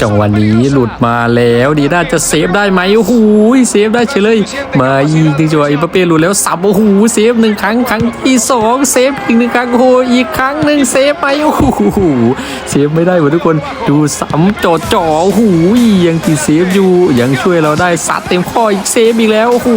จังหวะนี้หลุดมาแล้วดีน่าจะเซฟได้ไหมโอ้โหเซฟได้เฉยเลยมาอีกหนึ่งจังหวะอิมบัปเป้หลุดแล้วสับโอ้โหเซฟหนึ่งครั้งครั้งที่สองเซฟอีกหนึ่งครั้งโอ้โหอีกครั้งหนึ่งเซฟไหมโอ้โหเซฟไม่ได้หมดทุกคนดูซ้ำจ่อจ่อโอ้โหยังติดเซฟอยู่ยังช่วยเราได้ซัดเต็มข้ออีกเซฟอีกแล้วโอ้โห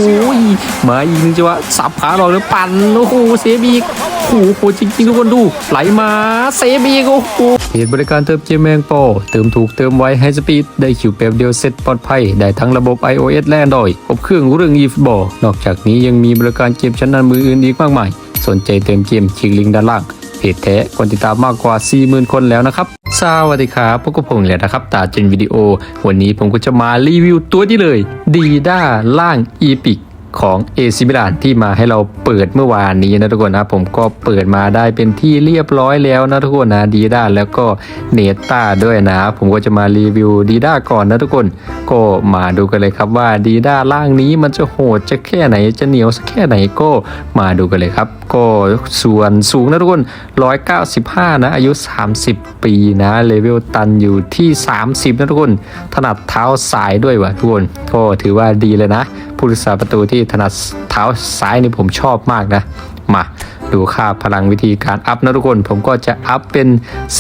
มาอีกหนึ่งจังหวะสับขาเราแล้วปั่นโอ้โหเซฟอีก โอ้โหโหดจริงๆทุกคนดูไหลมาเซฟอีกโอ้โหเพจบริการเติมเกมแมงปอเติมถูกเติมไวให้สปีดได้คิวแป๊บเดียวเสร็จปลอดภัย ได้ทั้งระบบ iOS และ Android ครบเครื่องเรื่อง e ฟุตบอลนอกจากนี้ยังมีบริการเกมชั้นนำมืออื่นอีกมากมาย สนใจเติมเกมคลิกลิงก์ด้านล่างเพจแท้คนติดตามมากกว่า 40,000 คนแล้วนะครับ สวัสดีครับพวกกับผมเลยนะครับ ตาเจนวิดีโอ วันนี้ผมก็จะมารีวิวตัวนี้เลย ดีด้าล่างอีพิก ของเอซิมิลานที่มาให้เราเปิดเมื่อวานนี้นะทุกคนนะผมก็เปิดมาได้เป็นที่เรียบร้อยแล้วนะทุกคนนะดีด้าแล้วก็เนต้าด้วยนะ ผมก็จะมารีวิวดีด้าก่อนนะทุกคน ก็มาดูกันเลยครับว่าดีด้าล่างนี้มันจะโหดจะแค่ไหนจะเหนียวสักแค่ไหนก็มาดูกันเลยครับก็ส่วนสูงนะทุกคน 195 นะ อายุ 30 ปีนะเลเวลตันอยู่ที่ 30 นะทุกคน ถนัดเท้าซ้ายด้วยวะทุกคน ก็ถือว่าดีเลยนะ ผู้รักษาประตูที่ถนัดเท้าซ้ายนี่ผมชอบมากนะ มา ดูค่าพลังวิธีการอัพนะทุกคน ผมก็จะอัพเป็น 4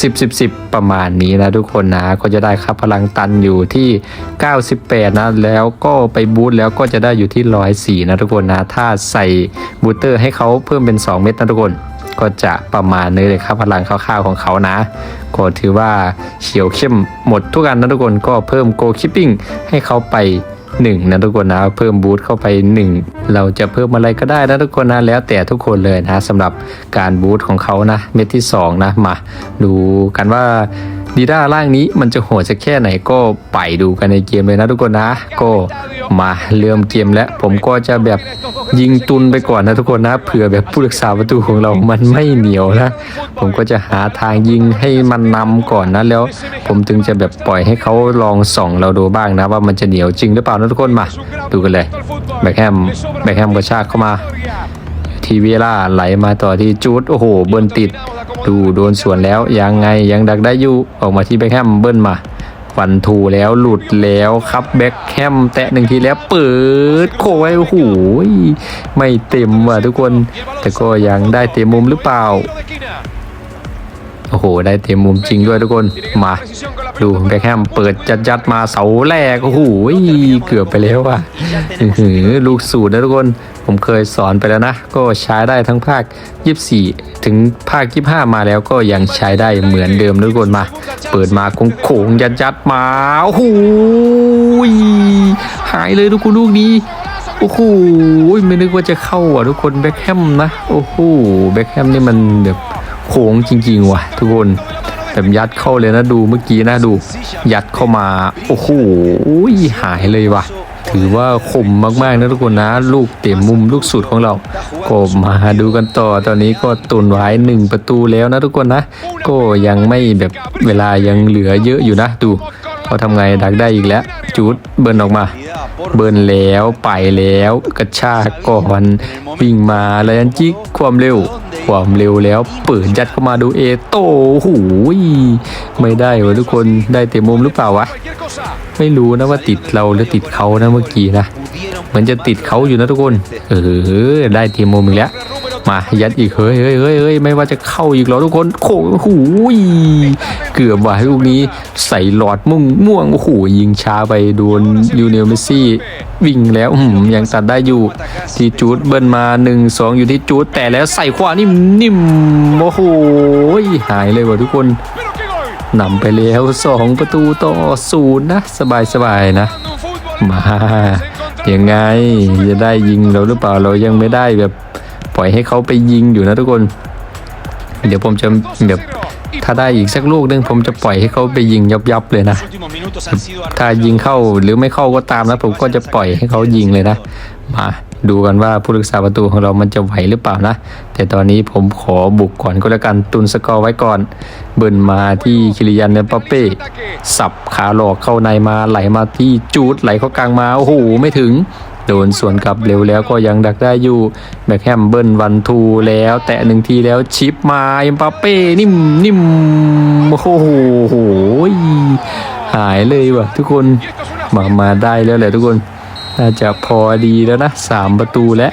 10 10 10 ประมาณนี้นะทุกคนนะ ก็จะได้ค่าพลังตันอยู่ที่ 98 นะ แล้วก็ไปบูตแล้วก็จะได้อยู่ที่ 104 นะทุกคนนะ ถ้าใส่บูตเตอร์ให้เขาเพิ่มเป็น 2 เม็ดนะทุกคนก็จะประมาณนี้เลยครับพลังคร่าวๆของเขานะ ก็ถือว่าเฉียวเข้มหมดทุกอันนะทุกคนก็เพิ่มโกคิปปิ้งให้เขาไป 1นะทุกคนนะเพิ่มบูทเข้าไป 1 เราจะเพิ่มอะไรก็ได้นะทุกคนนะแล้วแต่ทุกคนเลยนะสำหรับการบูทของเขานะเม็ดที่2นะมาดูกันว่า ดีด้าล่างนี้มันจะโหดจะแค่ไหนก็ไปดูกันในเกมเลยนะทุกคนนะ ก็มาเริ่มเกมแล้วผมก็จะแบบยิงตุนไปก่อนนะทุกคนนะเผื่อแบบผู้รักษาประตูของเรามันไม่เหนียวนะ ผมก็จะหาทางยิงให้มันนำก่อนนะแล้ว ผมถึงจะแบบปล่อยให้เขาลองส่องเราดูบ้างนะ ว่ามันจะเหนียวจริงหรือเปล่านะทุกคนมาดูกันเลยแบคแฮมแบคแฮมกระชากเข้ามาทีวีล่าไหลมาต่อที่จูดโอ้โหเบิ้ลติด ดูโดนสวนแล้วยังไงยังดักได้อยู่ออกมาที่แบ็คแฮมเบิ้ลมาฟันทูแล้วหลุดแล้วครับแบ็คแฮมแตะหนึ่งทีแล้วเปิดโค้ยโอ้โหไม่เต็มว่ะทุกคน แต่ก็ยังได้เต็มมุมหรือเปล่าโอ้โห ได้เต็มมุมจริงด้วยทุกคน มา ดูแบ็คแฮมเปิดจัดจัดมาเสาแรก โอ้โห เกือบไปแล้วอะลูกสูตรนะทุกคน ผมเคยสอนไปแล้วนะ ก็ใช้ได้ทั้งภาค 24 ถึงภาค 25 มาแล้วก็ยังใช้ได้เหมือนเดิมนะทุกคนมา เปิดมาโขงยัดยัดมาโอ้โหหายเลยทุกคนลูกนี้โอ้โหไม่นึกว่าจะเข้าอะทุกคนแบ็คแฮมนะโอ้โหแบ็คแฮมนี่มันแบบโค้งจริง ๆ ว่ะ ทุกคนแบบยัดเข้าเลยนะดูเมื่อกี้นะดู ยัดเข้ามา โอ้โหหายเลยว่ะ ถือว่าคมมากๆนะทุกคนนะ ลูกเต็มมุมลูกสุดของเรา ก็มาดูกันต่อตอนนี้ก็ตุนไว้หนึ่งประตูแล้วนะทุกคนนะ ก็ยังไม่แบบเวลายังเหลือเยอะอยู่นะ ดูเขาทำไงดักได้อีกแล้ว จูดเบิร์นออกมา เบิร์นแล้วไปแล้วกระชากก่อนวิ่งมาแล้วยันจิกความเร็ว ความเร็วแล้วเปิดยัดเข้ามาดูเอโต้หูยไม่ได้วะทุกคนได้เต็มมุมหรือเปล่าวะ ไม่รู้นะว่าติดเราหรือติดเขานะเมื่อกี้นะเหมือนจะติดเขาอยู่นะทุกคน เออได้เต็มมุมอีกแล้ว มายัดอีกเฮ้ยเฮ้ยเฮ้ยเฮ้ยไม่ว่าจะเข้าอีกเหรอทุกคนโอ้โหยเกือบว่ะลูกนี้ใส่หลอดม่วงม่วงโอ้โหยิงช้าไปโดนยูเนลเมสซี่วิ่งแล้วอื้อหือยังตัดได้อยู่ ที่จูดเบิ้ลมา 1 2 อยู่ที่จูดแต่แล้วใส่ขวานิ่มนิ่มโอ้โหหายเลยว่ะทุกคนนำไปแล้วสองประตูต่อศูนย์นะ สบายสบายๆนะ มายังไงจะได้ยิงเราหรือเปล่าเรายังไม่ได้แบบ ปล่อยให้เขาไปยิงอยู่นะทุกคน เดี๋ยวผมจะแบบถ้าได้อีกสักลูกนึงผมจะปล่อยให้เขาไปยิงยับยับๆเลยนะ ถ้ายิงเข้าหรือไม่เข้าก็ตามนะผมก็จะปล่อยให้เขายิงเลยนะ มาดูกันว่าผู้รักษาประตูของเรามันจะไหวหรือเปล่านะ แต่ตอนนี้ผมขอบุกก่อนก็แล้วกันตุนสกอร์ไว้ก่อน เบิร์นมาที่คิริยันเนปเป้ สับขาหลอกเข้าในมาไหลมาที่จูดไหลเข้ากลางมา โอ้โห ไม่ถึง โดนสวนกลับเร็วแล้วก็ยังดักได้อยู่แบ็คแฮมเบิ้ลวันทูแล้วแตะหนึ่งทีแล้วชิปมาเอ็มปาเป้นิ่มนิ่มโอ้โหหายเลยว่ะทุกคนมามาได้แล้วแหละทุกคน น่าจะพอดีแล้วนะสามประตูแล้ว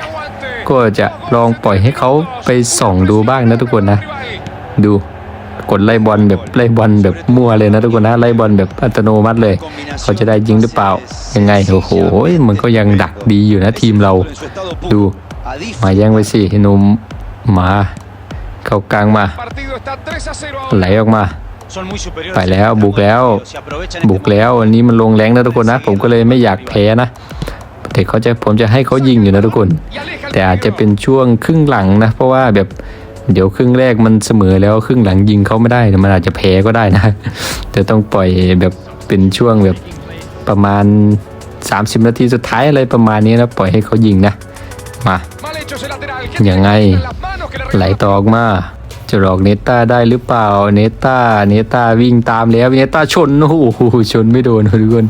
ก็จะลองปล่อยให้เขาไปส่องดูบ้างนะทุกคนนะ ดู กดไล่บอลแบบไล่บอลแบบมั่วเลยนะทุกคนนะไล่บอลแบบอัตโนมัติเลย เขาจะได้ยิงหรือเปล่ายังไงโอ้โหมันก็ยังดักดีอยู่นะทีมเรา ดูมาแย่งไปสิหนุ่มมาเข้ากลางมาไหลออกมา ไปแล้วบุกแล้ว บุกแล้วอันนี้มันลงแรงนะทุกคนนะ ผมก็เลยไม่อยากแพ้นะแต่เขาจะผมจะให้เขายิงอยู่นะทุกคน แต่อาจจะเป็นช่วงครึ่งหลังนะ เพราะว่าแบบ เดี๋ยวครึ่งแรกมันเสมอแล้วครึ่งหลังยิงเขาไม่ได้มันอาจจะแพ้ก็ได้นะแต่ต้องปล่อยแบบเป็นช่วงแบบประมาณ 30 นาทีสุดท้ายอะไรประมาณนี้นะปล่อยให้เขายิงนะมายังไงไหลตอกมาจะหลอกเนต้าได้หรือเปล่าเนต้าเนต้าวิ่งตามแล้วเนต้าชนโอ้โหชนไม่โดนทุกคน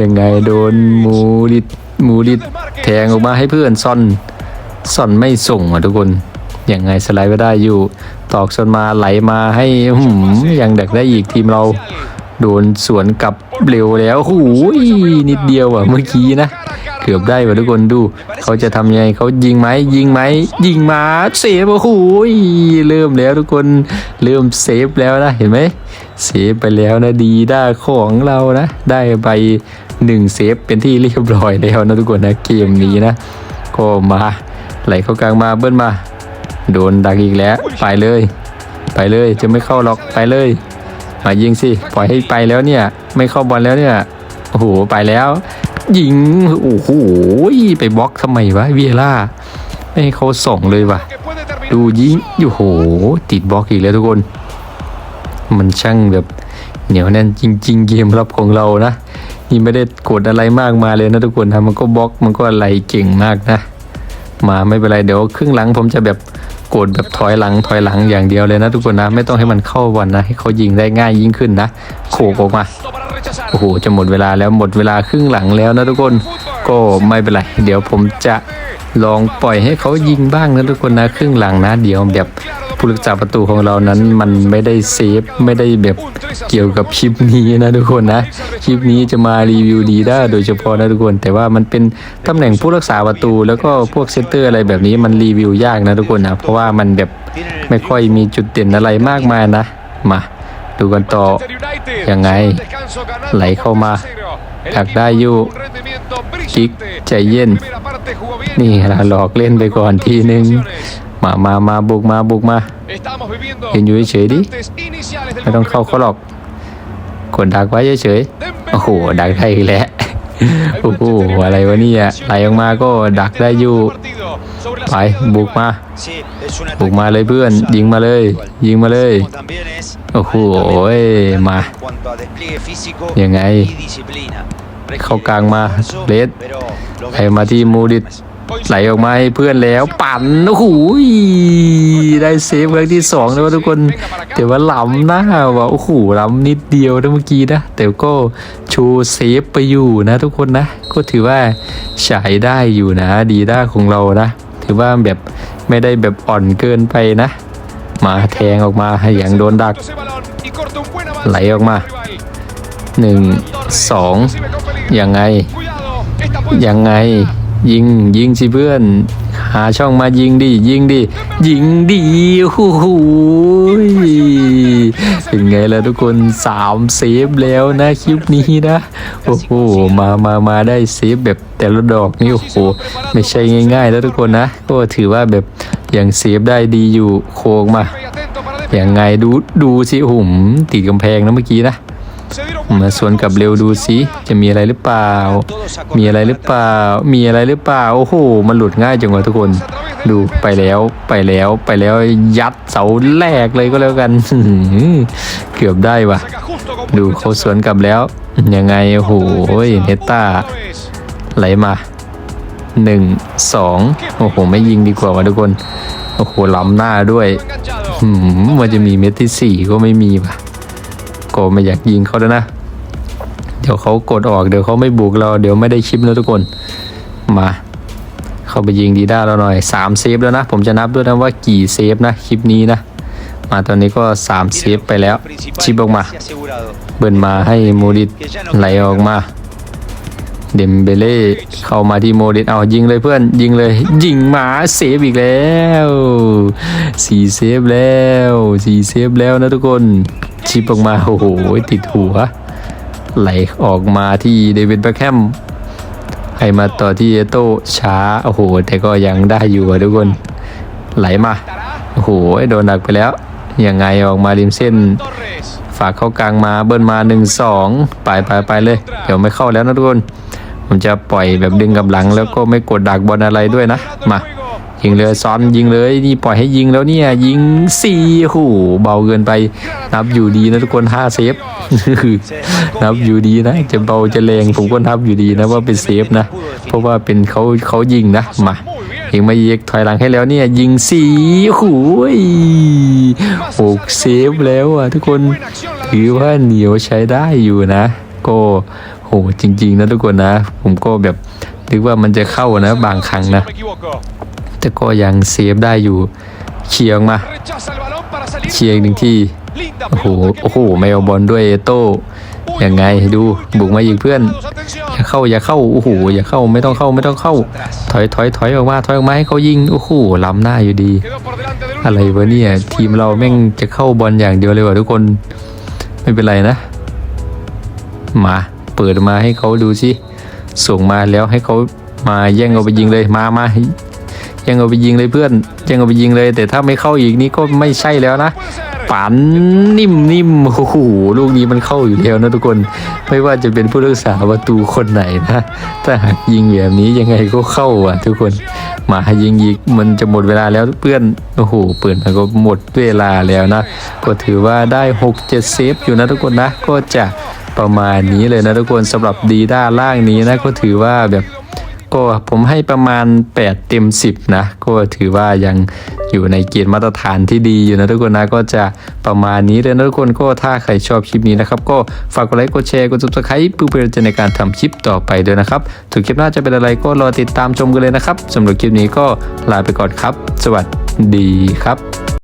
ยังไงโดนมูริมูริแทงออกมาให้เพื่อนซ่อนซ่อนไม่ส่งอะทุกคน ยังไงสไลด์ไปได้อยู่ ตอกซอนมาไหลมาให้หืมยังเดักได้อีกทีมเรา โดนสวนกลับเร็วแล้วโอ้โหนิดเดียวอะเมื่อกี้นะ เกือบได้ว่ะทุกคนดู เขาจะทำยังไงเขายิงไหมยิงไหมยิงมาเซฟโอ้โหเริ่มแล้วทุกคนเริ่มเซฟแล้วนะเห็นไหมเซฟไปแล้วนะดีด้าของเรานะ ได้ไปหนึ่งเซฟเป็นที่เรียบร้อยแล้วนะทุกคนนะเกมนี้นะก็มาไหลเข้ากลางมาเบิ้ลมา โดนดักอีกแล้ว ไปเลย ไปเลยจะไม่เข้าหรอกไปเลย มายิงสิปล่อยให้ไปแล้วเนี่ย ไม่เข้าบอลแล้วเนี่ยโอ้โหไปแล้ว ยิงโอ้โหไปบล็อกทำไมวะเวียร่าไม่ให้เขาส่งเลยว่ะดูยิงโอ้โห ติดบล็อกอีกแล้วทุกคน มันช่างแบบเหนียวแน่นจริง ๆ เกมรับของเรานะนี่ไม่ได้กดอะไรมากมายเลยนะทุกคนทำมันก็บล็อกมันก็อะไรเก่งมากนะ มาไม่เป็นไรเดี๋ยวครึ่งหลังผมจะแบบ กดแบบถอยหลังถอยหลังอย่างเดียวเลยนะทุกคนนะ ไม่ต้องให้มันเข้าบอลนะ ให้เขายิงได้ง่ายยิ่งขึ้นนะโขกออกมาโอ้โหจะหมดเวลาแล้วหมดเวลาครึ่งหลังแล้วนะทุกคนก็ไม่เป็นไรเดี๋ยวผมจะลองปล่อยให้เขายิงบ้างนะทุกคนนะครึ่งหลังนะ เดี๋ยวแบบ ผู้รักษาประตูของเรานั้นมันไม่ได้เซฟไม่ได้แบบเกี่ยวกับคลิปนี้นะทุกคนนะคลิปนี้จะมารีวิวดีได้โดยเฉพาะนะทุกคน แต่ว่ามันเป็นตำแหน่งผู้รักษาประตู แล้วก็พวกเซตเตอร์อะไรแบบนี้มันรีวิวยากนะทุกคนนะเพราะว่ามันแบบไม่ค่อยมีจุดเด่นอะไรมากมายนะ มาดูกันต่อยังไง ไหลเข้ามาดักได้อยู่กิ๊กใจเย็น นี่เราหลอกเล่นไปก่อนทีนึง มามามาบุกมาบุกมายืนอยู่เฉยๆดิไม่ต้องเข้าเขาหรอกกดดักไว้เฉยๆโอ้โหดักได้อีกแล้วโอ้โหอะไรวะเนี่ยไหลออกมาก็ดักได้อยู่ไปบุกมาบุกมาเลยเพื่อน ยิงมาเลย ยิงมาเลยโอ้โหมายังไง เข้ากลางมาเลสไหลมาที่มูดิต ไหลออกมาให้เพื่อนแล้วปั่นโอ้โหได้เซฟครั้งที่สองแล้วทุกคนแต่ว่าล้ำหน้าว่ะโอ้โหล้ำนิดเดียวนะเมื่อกี้นะแต่ก็โชว์เซฟไปอยู่นะทุกคนนะ ก็ถือว่าฉายได้อยู่นะ ดีด้าของเรานะ ถือว่าแบบไม่ได้แบบอ่อนเกินไปนะ มาแทงออกมาให้อย่างโดนดัก ไหลออกมาหนึ่งสองยังไงยังไง ยิงยิงสิเพื่อน หาช่องมายิงดิยิงดิยิงดิโอ้โหเป็นไงล่ะทุกคนสามเซฟแล้วนะคลิปนี้นะโอ้โหมามามาได้เซฟแบบแต่ละดอกนี่โอ้โหไม่ใช่ง่ายๆแล้วทุกคนนะ ก็ถือว่าแบบยังเซฟได้ดีอยู่โค้งมาอยังไงดูดูสิหุ่มติดกำแพงนะเมื่อกี้นะ มาสวนกับเร็วดูสิจะมีอะไรหรือเปล่า มีอะไรหรือเปล่า มีอะไรหรือเปล่า โอ้โห มันหลุดง่ายจังวะทุกคน ดูไปแล้วไปแล้วไปแล้วยัดเสาแรกเลยก็แล้วกัน เกือบได้วะดูเขาสวนกลับแล้ว ยังไง โอ้โหเนต้า ไหลมาหนึ่งสองโอ้โห ไม่ยิงดีกว่าวะทุกคน โอ้โหล้ำหน้าด้วยหืมมันจะมีเม็ดที่สี่ก็ไม่มีวะ ก็ไม่อยากยิงเขาแล้วนะ เดี๋ยวเขากดออกเดี๋ยวเขาไม่บุกเรา เดี๋ยวไม่ได้ชิปแล้วทุกคน มา เข้าไปยิงดีด้าเราหน่อยสามเซฟแล้วนะ ผมจะนับด้วยนะว่ากี่เซฟนะคลิปนี้นะ มาตอนนี้ก็3เซฟไปแล้วชิปออกมา เบิร์นมาให้โมดิตไหลออกมา เดมเบเล่เข้ามาที่โมดิตเอายิงเลยเพื่อนยิงเลย ยิงหมาเซฟอีกแล้วสี่เซฟแล้วสี่เซฟแล้วนะทุกคนชิปออกมาโอ้โหติดหัว ไหลออกมาที่เดวิดแบ็คแฮมให้มาต่อที่เอโต้ช้าโอ้โห แต่ก็ยังได้อยู่อะทุกคน ไหลมาโอ้โหโดนหนักไปแล้วยังไงออกมาริมเส้น ฝากเข้ากลางมาเบิ้ลมา 1 2 ไปไปไปเลย เดี๋ยวไม่เข้าแล้วนะทุกคน ผมจะปล่อยแบบดึงกับหลัง แล้วก็ไม่กดดักบอลอะไรด้วยนะ มา ยิงเลยซ้อนยิงเลยนี่ปล่อยให้ยิงแล้วเนี่ยยิงสี่โอ้โหเบาเกินไปนับอยู่ดีนะทุกคนห้าเซฟนับอยู่ดีนะจะเบาจะแรงผมก็นับอยู่ดีนะว่าเป็นเซฟนะ เพราะว่าเป็นเขาเขายิงนะมายิงมาเยกถอยหลังให้แล้วเนี่ยยิงสี่โอ้โหยหกเซฟแล้วอะทุกคนถือว่าเหนียวใช้ได้อยู่นะ ก็ หจริง ๆ นะทุกคนนะ ผมก็แบบนึกว่ามันจะเข้านะบางครั้งนะ แต่ก็ยังเซฟได้อยู่เคียร์มาเคียร์หนึ่งที่โอ้โหโอ้โหไม่เอาบอลด้วยเอโต้ยังไงดูบุกมาอีกเพื่อน อย่าเข้าอย่าเข้าโอ้โหอย่าเข้าไม่ต้องเข้าไม่ต้องเข้า ถอยถอยถอยออกมาถอยออกมาให้เขายิงโอ้โหล้ำหน้าอยู่ดี อะไรวะเนี่ยทีมเราแม่งจะเข้าบอลอย่างเดียวเลยว่ะทุกคนไม่เป็นไรนะ มา เปิดมาให้เขาดูสิส่งมาแล้วให้เขามาแย่งเอาไปยิงเลยมามาแย่งเอาไปยิงเลยเพื่อนแย่งเอาไปยิงเลย แต่ถ้าไม่เข้าอีกนี่ก็ไม่ใช่แล้วนะปันนิ่มนิ่มโอ้โหลูกนี้มันเข้าอยู่แล้วนะทุกคน ไม่ว่าจะเป็นผู้รักษาประตูคนไหนนะถ้าหากยิงแบบนี้ยังไงก็เข้าอะ ทุกคนมาให้ยิงอีกมันจะหมดเวลาแล้วเพื่อนโอ้โหเปิดมันก็หมดเวลาแล้วนะ ก็ถือว่าได้ 6 7 เซฟอยู่นะทุกคนนะก็จะ ประมาณนี้เลยนะทุกคนสำหรับดีด้าล่างนี้นะก็ถือว่าแบบก็ผมให้ประมาณ 8 เต็ม 10 นะ ก็ถือว่ายังอยู่ในเกณฑ์มาตรฐานที่ดีอยู่นะทุกคนนะก็จะประมาณนี้เลยนะทุกคนก็ถ้าใครชอบคลิปนี้นะครับ ก็ฝากกดไลค์กดแชร์กด subscribe เพื่อเป็นกำลังใจในการทำคลิปต่อไปด้วยนะครับถึงคลิปหน้าจะเป็นอะไรก็รอติดตามชมกันเลยนะครับสำหรับคลิปนี้ก็ลาไปก่อนครับ สวัสดีครับ